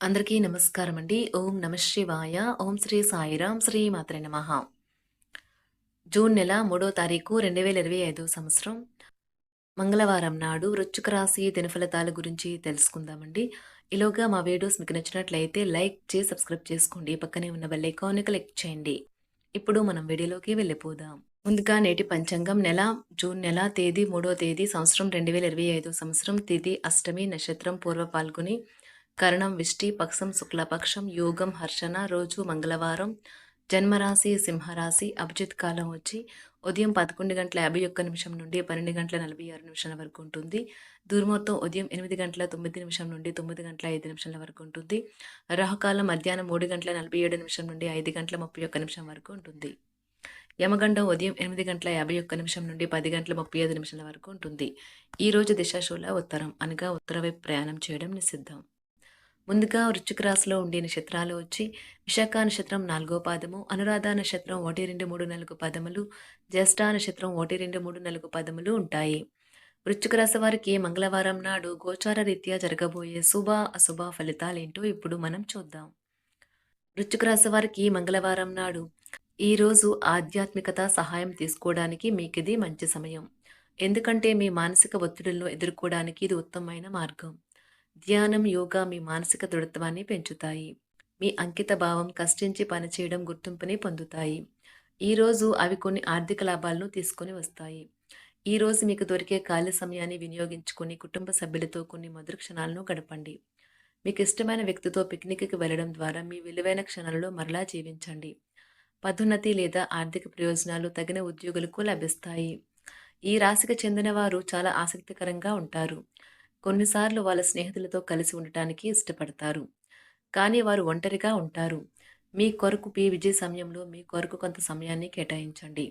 అందరికీ నమస్కారం అండి. ఓం నమ శివాయ. ఓం శ్రీ సాయిరాం. శ్రీ మాత్రే నమః. జూన్ నెల మూడో తారీఖు 2025 సంవత్సరం మంగళవారం నాడు వృచ్చుక రాశి దినఫలితాల గురించి తెలుసుకుందామండి. ఈలోగా మా వీడియోస్ మీకు నచ్చినట్లయితే లైక్ చేసి సబ్స్క్రైబ్ చేసుకోండి. పక్కనే ఉన్న బెల్ ఐకాన్ని క్లిక్ చేయండి. ఇప్పుడు మనం వీడియోలోకి వెళ్ళిపోదాం. ముందుగా నేటి పంచాంగం నెల జూన్ నెల తేదీ మూడో తేదీ సంవత్సరం 2025 సంవత్సరం తిథి అష్టమి నక్షత్రం పూర్వ పాల్గొని కరణం విష్టి పక్షం శుక్లపక్షం యోగం హర్షణ రోజు మంగళవారం. జన్మరాశి సింహరాశి అభిజిత్ కాలం వచ్చి ఉదయం పదకొండు గంటల యాభై ఒక్క నిమిషం నుండి పన్నెండు గంటల నలభై ఆరు నిమిషాల వరకు ఉంటుంది. దుర్ముహూర్తం ఉదయం ఎనిమిది గంటల తొమ్మిది నిమిషం నుండి తొమ్మిది గంటల ఐదు నిమిషాల వరకు ఉంటుంది. రాహుకాలం మధ్యాహ్నం మూడు గంటల నలభై ఏడు నిమిషం నుండి ఐదు గంటల ముప్పై ఒక్క నిమిషం వరకు ఉంటుంది. యమగండం ఉదయం ఎనిమిది గంటల యాభై ఒక్క నిమిషం నుండి పది గంటల ముప్పై ఐదు నిమిషాల వరకు ఉంటుంది. ఈరోజు రోజు దిశాశూల ఉత్తరం అనగా ఉత్తర వైపు ప్రయాణం చేయడం నిషిద్ధం. ముందుగా వృచ్చిక రాశిలో ఉండే నక్షత్రాలు వచ్చి విశాఖ నక్షత్రం నాలుగో పాదము అనురాధ నక్షత్రం ఒకటి రెండు మూడు నాలుగు పదములు జ్యేష్ఠ నక్షత్రం ఒకటి రెండు మూడు నాలుగు పదములు ఉంటాయి. వృచ్చిక రాశి వారికి మంగళవారం నాడు గోచార రీత్యా జరగబోయే శుభ అశుభ ఫలితాలేంటో ఇప్పుడు మనం చూద్దాం. వృచ్చిక రాశి వారికి మంగళవారం నాడు ఈరోజు ఆధ్యాత్మికత సహాయం తీసుకోవడానికి మీకు ఇది మంచి సమయం. ఎందుకంటే మీ మానసిక ఒత్తిడులను ఎదుర్కోవడానికి ఇది ఉత్తమమైన మార్గం. ధ్యానం యోగా మీ మానసిక దృఢత్వాన్ని పెంచుతాయి. మీ అంకిత భావం కష్టించి పనిచేయడం గుర్తింపుని పొందుతాయి. ఈరోజు అవి కొన్ని ఆర్థిక లాభాలను తీసుకొని వస్తాయి. ఈ రోజు మీకు దొరికే ఖాళీ సమయాన్ని వినియోగించుకుని కుటుంబ సభ్యులతో కొన్ని మధుర క్షణాలను గడపండి. మీకు ఇష్టమైన వ్యక్తితో పిక్నిక్కి వెళ్ళడం ద్వారా మీ విలువైన క్షణాలలో మరలా జీవించండి. పదోన్నతి లేదా ఆర్థిక ప్రయోజనాలు తగిన ఉద్యోగులకు లభిస్తాయి. ఈ రాశికి చెందిన వారు చాలా ఆసక్తికరంగా ఉంటారు. కొన్నిసార్లు వాళ్ళ స్నేహితులతో కలిసి ఉండటానికి ఇష్టపడతారు. కానీ వారు ఒంటరిగా ఉంటారు. మీ కొరకు మీ విజయ సమయంలో మీ కొరకు కొంత సమయాన్ని కేటాయించండి.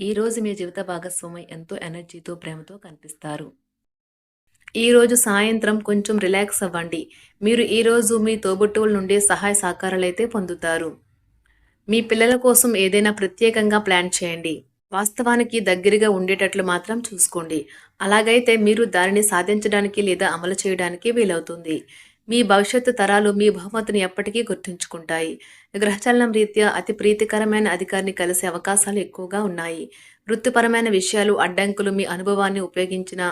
ఈరోజు మీ జీవిత భాగస్వామి ఎంతో ఎనర్జీతో ప్రేమతో కనిపిస్తారు. ఈరోజు సాయంత్రం కొంచెం రిలాక్స్ అవ్వండి. మీరు ఈ రోజు మీ తోబుట్టువుల నుండి సహాయ సహకారాలు అయితే పొందుతారు. మీ పిల్లల కోసం ఏదైనా ప్రత్యేకంగా ప్లాన్ చేయండి. వాస్తవానికి దగ్గరగా ఉండేటట్లు మాత్రం చూసుకోండి. అలాగైతే మీరు దానిని సాధించడానికి లేదా అమలు చేయడానికి వీలవుతుంది. మీ భవిష్యత్తు తరాలు మీ బహుమతిని ఎప్పటికీ గుర్తుంచుకుంటాయి. గ్రహచలనం రీత్యా అతి ప్రీతికరమైన అధికారిని కలిసే అవకాశాలు ఎక్కువగా ఉన్నాయి. వృత్తిపరమైన విషయాలు అడ్డంకులు మీ అనుభవాన్ని ఉపయోగించిన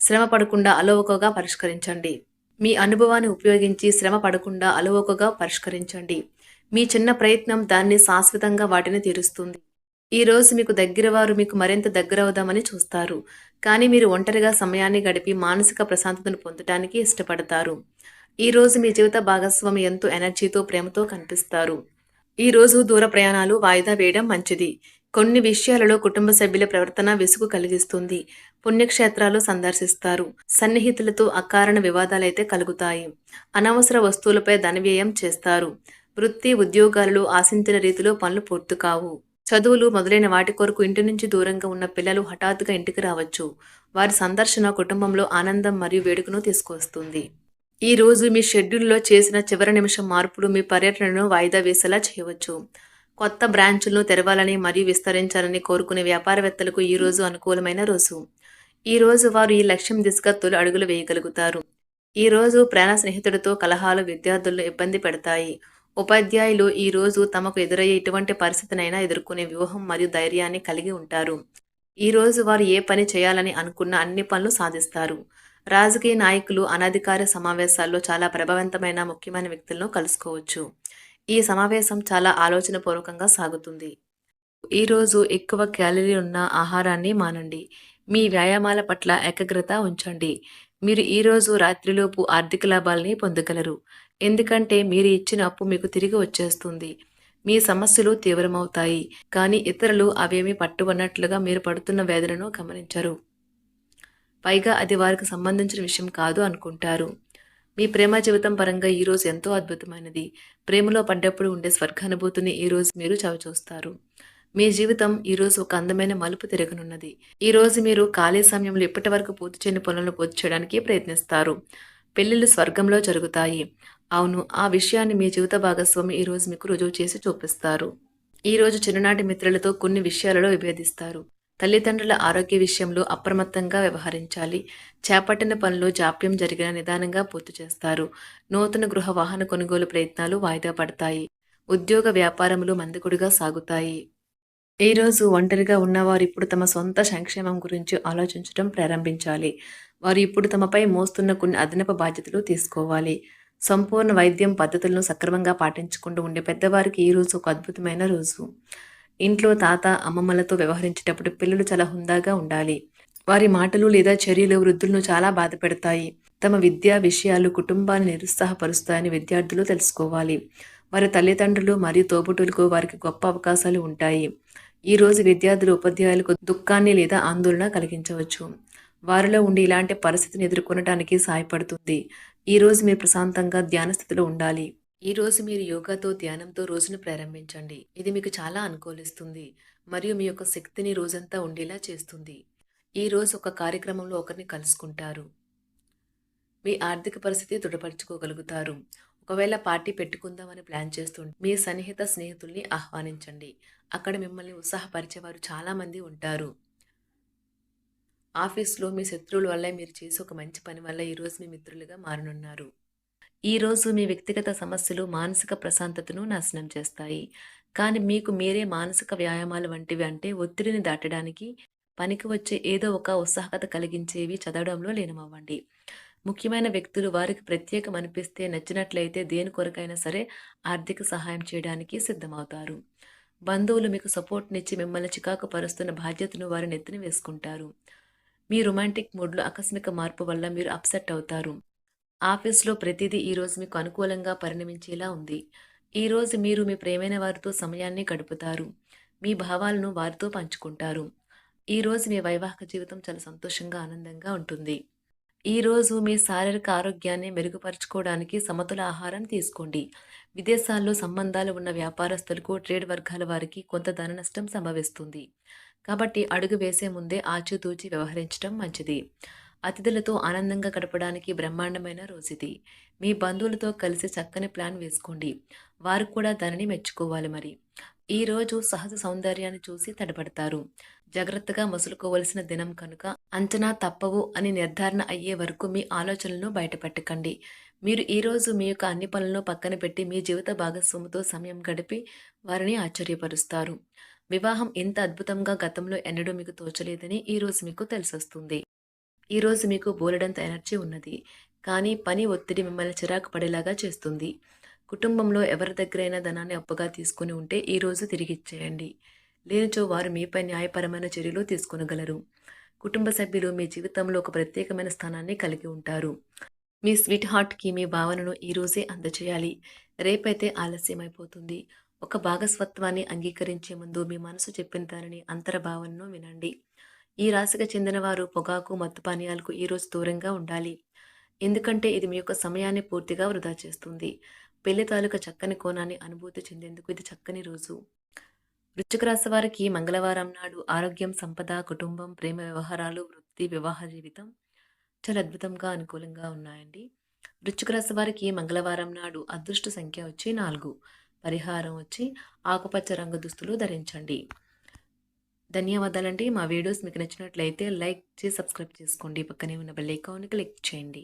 శ్రమ పడకుండా అలవకగా పరిష్కరించండి. మీ అనుభవాన్ని ఉపయోగించి శ్రమ పడకుండా అలవకగా పరిష్కరించండి. మీ చిన్న ప్రయత్నం దాన్ని శాశ్వతంగా వాటిని తీరుస్తుంది. ఈ రోజు మీకు దగ్గర వారు మీకు మరింత దగ్గర అవుదామని చూస్తారు. కానీ మీరు ఒంటరిగా సమయాన్ని గడిపి మానసిక ప్రశాంతతను పొందటానికి ఇష్టపడతారు. ఈ రోజు మీ జీవిత భాగస్వామి ఎంతో ఎనర్జీతో ప్రేమతో కనిపిస్తారు. ఈ రోజు దూర ప్రయాణాలు వాయిదా వేయడం మంచిది. కొన్ని విషయాలలో కుటుంబ సభ్యుల ప్రవర్తన విసుగు కలిగిస్తుంది. పుణ్యక్షేత్రాలు సందర్శిస్తారు. సన్నిహితులతో అకారణ వివాదాలైతే కలుగుతాయి. అనవసర వస్తువులపై ధన వ్యయం చేస్తారు. వృత్తి ఉద్యోగాలలో ఆశించిన రీతిలో పనులు పూర్తి కావు. చదువులు మొదలైన వాటి కొరకు ఇంటి నుంచి దూరంగా ఉన్న పిల్లలు హఠాత్తుగా ఇంటికి రావచ్చు. వారి సందర్శన కుటుంబంలో ఆనందం మరియు వేడుకను తీసుకొస్తుంది ఈ రోజు మీ షెడ్యూల్లో చేసిన చివరి నిమిషం మార్పులు మీ పర్యటనను వాయిదా వేసేలా చేయవచ్చు. కొత్త బ్రాంచులను తెరవాలని మరియు విస్తరించాలని కోరుకునే వ్యాపారవేత్తలకు ఈ రోజు అనుకూలమైన రోజు. ఈ రోజు వారు ఈ లక్ష్యం దిశగా తొలి అడుగులు వేయగలుగుతారు. ఈ రోజు ప్రాణ స్నేహితుడితో కలహాలు విద్యార్థులను ఇబ్బంది పెడతాయి. ఉపాధ్యాయులు ఈ రోజు తమకు ఎదురయ్యే ఎటువంటి పరిస్థితినైనా ఎదుర్కొనే వ్యూహం మరియు ధైర్యాన్ని కలిగి ఉంటారు. ఈ రోజు వారు ఏ పని చేయాలని అనుకున్న అన్ని పనులు సాధిస్తారు. రాజకీయ నాయకులు అనధికార సమావేశాల్లో చాలా ప్రభావవంతమైన ముఖ్యమైన వ్యక్తులను కలుసుకోవచ్చు. ఈ సమావేశం చాలా ఆలోచనపూర్వకంగా సాగుతుంది. ఈ రోజు ఎక్కువ క్యాలరీ ఉన్న ఆహారాన్ని మానండి. మీ వ్యాయామాల పట్ల ఏకాగ్రత ఉంచండి. మీరు ఈ రోజు రాత్రిలోపు ఆర్థిక లాభాలని పొందగలరు. ఎందుకంటే మీరు ఇచ్చిన అప్పు మీకు తిరిగి వచ్చేస్తుంది. మీ సమస్యలు తీవ్రమవుతాయి. కానీ ఇతరులు అవేమీ పట్టుకున్నట్లుగా మీరు పడుతున్న వేదనను గమనించరు. పైగా అది వారికి సంబంధించిన విషయం కాదు అనుకుంటారు. మీ ప్రేమ జీవితం పరంగా ఈరోజు ఎంతో అద్భుతమైనది. ప్రేమలో పడ్డప్పుడు ఉండే స్వర్గానుభూతిని ఈరోజు మీరు చవిచూస్తారు. మీ జీవితం ఈరోజు ఒక అందమైన మలుపు తిరగనున్నది. ఈ రోజు మీరు ఖాళీ సమయంలో ఇప్పటి వరకు పూర్తి చేయని పనులను పూర్తి చేయడానికి ప్రయత్నిస్తారు. పెళ్ళిళ్ళు స్వర్గంలో జరుగుతాయి. అవును ఆ విషయాన్ని మీ జీవిత భాగస్వామి ఈ రోజు మీకు రుజువు చేసి చూపిస్తారు. ఈరోజు చిన్ననాటి మిత్రులతో కొన్ని విషయాలలో విభేదిస్తారు. తల్లిదండ్రుల ఆరోగ్య విషయంలో అప్రమత్తంగా వ్యవహరించాలి. చేపట్టిన పనులు జాప్యం జరిగిన నిదానంగా పూర్తి చేస్తారు. నూతన గృహ వాహన కొనుగోలు ప్రయత్నాలు వాయిదా పడతాయి. ఉద్యోగ వ్యాపారములు మందకుడిగా సాగుతాయి. ఈ రోజు ఒంటరిగా ఉన్నవారు ఇప్పుడు తమ సొంత సంక్షేమం గురించి ఆలోచించడం ప్రారంభించాలి. వారు ఇప్పుడు తమపై మోస్తున్న కొన్ని అదనపు బాధ్యతలు తీసుకోవాలి. సంపూర్ణ వైద్యం పద్ధతులను సక్రమంగా పాటించకుండా ఉండే పెద్దవారికి ఈ రోజు ఒక అద్భుతమైన రోజు. ఇంట్లో తాత అమ్మమ్మలతో వ్యవహరించేటప్పుడు పిల్లలు చాలా హుందాగా ఉండాలి. వారి మాటలు లేదా చర్యలు వృద్ధులను చాలా బాధ పెడతాయి. తమ విద్యా విషయాలు కుటుంబాన్ని నిరుత్సాహపరుస్తాయని విద్యార్థులు తెలుసుకోవాలి. వారి తల్లిదండ్రులు మరియు తోబుటులకు వారికి గొప్ప అవకాశాలు ఉంటాయి. ఈ రోజు విద్యార్థులు ఉపాధ్యాయులకు దుఃఖాన్ని లేదా ఆందోళన కలిగించవచ్చు. వారిలో ఉండి ఇలాంటి పరిస్థితిని ఎదుర్కొనడానికి సహాయపడుతుంది. ఈరోజు మీరు ప్రశాంతంగా ధ్యాన స్థితిలో ఉండాలి. ఈ రోజు మీరు యోగాతో ధ్యానంతో రోజును ప్రారంభించండి. ఇది మీకు చాలా అనుకూలిస్తుంది. మరియు మీ యొక్క శక్తిని రోజంతా ఉండేలా చేస్తుంది. ఈ రోజు ఒక కార్యక్రమంలో ఒకరిని కలుసుకుంటారు. మీ ఆర్థిక పరిస్థితి దృఢపరచుకోగలుగుతారు. ఒకవేళ పార్టీ పెట్టుకుందామని ప్లాన్ చేస్తుంటే మీ సన్నిహిత స్నేహితుల్ని ఆహ్వానించండి. అక్కడ మిమ్మల్ని ఉత్సాహపరిచేవారు చాలామంది ఉంటారు. ఆఫీస్లో మీ శత్రువుల వల్ల మీరు చేసే ఒక మంచి పని వల్ల ఈరోజు మీ మిత్రులుగా మారనున్నారు. ఈరోజు మీ వ్యక్తిగత సమస్యలు మానసిక ప్రశాంతతను నాశనం చేస్తాయి. కానీ మీకు మీరే మానసిక వ్యాయామాలు వంటివి అంటే ఒత్తిడిని దాటడానికి పనికి వచ్చే ఏదో ఒక ఉత్సాహకత కలిగించేవి చదవడంలో లీనమవ్వండి. ముఖ్యమైన వ్యక్తులు వారికి ప్రత్యేకం అనిపిస్తే నచ్చినట్లయితే దేని కొరకైనా సరే ఆర్థిక సహాయం చేయడానికి సిద్ధమవుతారు. బంధువులు మీకు సపోర్ట్నిచ్చి మిమ్మల్ని చికాకు పరుస్తున్న బాధ్యతను వారి నెత్తిన వేసుకుంటారు. మీ రొమాంటిక్ మూడ్లో ఆకస్మిక మార్పు వల్ల మీరు అప్సెట్ అవుతారు. ఆఫీస్లో ప్రతిదీ ఈరోజు మీకు అనుకూలంగా పరిణమించేలా ఉంది. ఈరోజు మీరు మీ ప్రేమైన వారితో సమయాన్ని గడుపుతారు. మీ భావాలను వారితో పంచుకుంటారు. ఈరోజు మీ వైవాహిక జీవితం చాలా సంతోషంగా ఆనందంగా ఉంటుంది. ఈరోజు మీ శారీరక ఆరోగ్యాన్ని మెరుగుపరచుకోవడానికి సమతుల ఆహారం తీసుకోండి. విదేశాల్లో సంబంధాలు ఉన్న వ్యాపారస్తులకు ట్రేడ్ వర్గాల వారికి కొంత ధన నష్టం సంభవిస్తుంది. కాబట్టి అడుగు వేసే ముందే ఆచితూచి వ్యవహరించడం మంచిది. అతిథులతో ఆనందంగా గడపడానికి బ్రహ్మాండమైన రోజుది. మీ బంధువులతో కలిసి చక్కని ప్లాన్ వేసుకోండి. వారు కూడా దానిని మెచ్చుకోవాలి మరి. ఈ రోజు సహజ సౌందర్యాన్ని చూసి తడబడతారు జాగ్రత్తగా మసులుకోవలసిన దినం కనుక అంచనా తప్పవు అని నిర్ధారణ అయ్యే వరకు మీ ఆలోచనలను బయటపెట్టకండి. మీరు ఈరోజు మీ యొక్క అన్ని పనులను పక్కన పెట్టి మీ జీవిత భాగస్వామితో సమయం గడిపి వారిని ఆశ్చర్యపరుస్తారు. వివాహం ఇంత అద్భుతంగా గతంలో ఎన్నడూ మీకు తోచలేదని ఈరోజు మీకు తెలిసొస్తుంది. ఈరోజు మీకు బోలెడంత ఎనర్జీ ఉన్నది. కానీ పని ఒత్తిడి మిమ్మల్ని చిరాకు పడేలాగా చేస్తుంది. కుటుంబంలో ఎవరి దగ్గరైనా ధనాన్ని అప్పుగా తీసుకుని ఉంటే ఈరోజు తిరిగి ఇచ్చేయండి. లేనిచో వారు మీపై న్యాయపరమైన చర్యలు తీసుకొనగలరు. కుటుంబ సభ్యులు మీ జీవితంలో ఒక ప్రత్యేకమైన స్థానాన్ని కలిగి ఉంటారు. మీ స్వీట్ హార్ట్కి మీ భావనను ఈరోజే అందచేయాలి. రేపైతే ఆలస్యమైపోతుంది. ఒక భాగస్వత్వాన్ని అంగీకరించే ముందు మీ మనసు చెప్పిన దానిని అంతర భావనను వినండి. ఈ రాశికి చెందిన వారు పొగాకు మత్తు పానీయాలకు ఈరోజు దూరంగా ఉండాలి. ఎందుకంటే ఇది మీ యొక్క సమయాన్ని పూర్తిగా వృధా చేస్తుంది. పెళ్ళి తాలూకా చక్కని కోణాన్ని అనుభూతి చెందేందుకు ఇది చక్కని రోజు. వృశ్చిక రాశి వారికి మంగళవారం నాడు ఆరోగ్యం సంపద కుటుంబం ప్రేమ వ్యవహారాలు వృత్తి వివాహ జీవితం చాలా అద్భుతంగా అనుకూలంగా ఉన్నాయండి. వృశ్చిక రాశి వారికి మంగళవారం నాడు అదృష్ట సంఖ్య వచ్చి నాలుగు. పరిహారం వచ్చి ఆకుపచ్చ రంగు దుస్తులు ధరించండి. ధన్యవాదాలండి. మా వీడియోస్ మీకు నచ్చినట్లయితే లైక్ చేసి సబ్స్క్రైబ్ చేసుకోండి. పక్కనే ఉన్న బెల్ ఐకాన్ క్లిక్ చేయండి.